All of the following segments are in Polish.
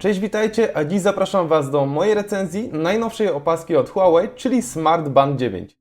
Cześć, witajcie, a dziś zapraszam Was do mojej recenzji najnowszej opaski od Huawei, czyli Smart Band 9.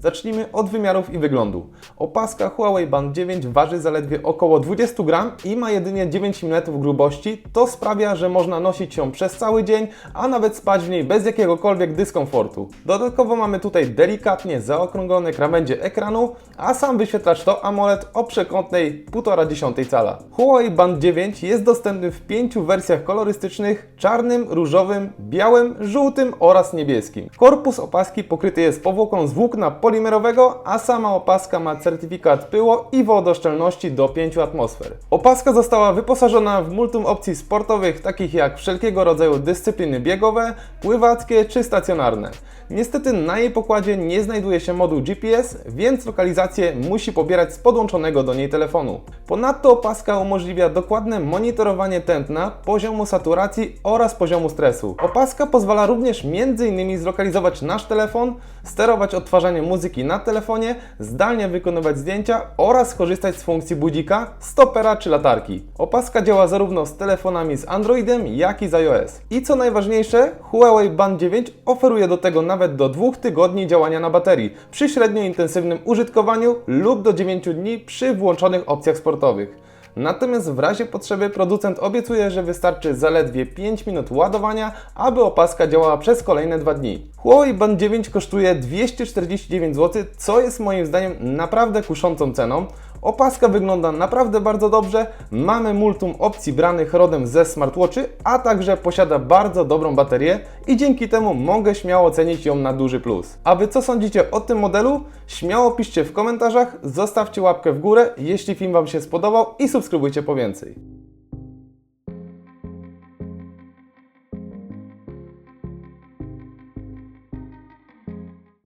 Zacznijmy od wymiarów i wyglądu. Opaska Huawei Band 9 waży zaledwie około 20 gram i ma jedynie 9 mm grubości. To sprawia, że można nosić ją przez cały dzień, a nawet spać w niej bez jakiegokolwiek dyskomfortu. Dodatkowo mamy tutaj delikatnie zaokrąglone krawędzie ekranu, a sam wyświetlacz to AMOLED o przekątnej 1,5 cala. Huawei Band 9 jest dostępny w pięciu wersjach kolorystycznych: czarnym, różowym, białym, żółtym oraz niebieskim. Korpus opaski pokryty jest powłoką z włókna polimerowego, a sama opaska ma certyfikat pyło i wodoszczelności do 5 atmosfer. Opaska została wyposażona w multum opcji sportowych, takich jak wszelkiego rodzaju dyscypliny biegowe, pływackie czy stacjonarne. Niestety na jej pokładzie nie znajduje się moduł GPS, więc lokalizację musi pobierać z podłączonego do niej telefonu. Ponadto opaska umożliwia dokładne monitorowanie tętna, poziomu saturacji oraz poziomu stresu. Opaska pozwala również m.in. zlokalizować nasz telefon, sterować odtwarzanie muzyki na telefonie, zdalnie wykonywać zdjęcia oraz korzystać z funkcji budzika, stopera czy latarki. Opaska działa zarówno z telefonami z Androidem, jak i z iOS. I co najważniejsze, Huawei Band 9 oferuje do tego nawet do 2 tygodni działania na baterii przy średnio intensywnym użytkowaniu lub do 9 dni przy włączonych opcjach sportowych. Natomiast w razie potrzeby producent obiecuje, że wystarczy zaledwie 5 minut ładowania, aby opaska działała przez kolejne 2 dni. Huawei Band 9 kosztuje 249 zł, co jest moim zdaniem naprawdę kuszącą ceną. Opaska wygląda naprawdę bardzo dobrze, mamy multum opcji branych rodem ze smartwatchy, a także posiada bardzo dobrą baterię i dzięki temu mogę śmiało cenić ją na duży plus. A Wy co sądzicie o tym modelu? Śmiało piszcie w komentarzach, zostawcie łapkę w górę, jeśli film Wam się spodobał i subskrybujcie po więcej.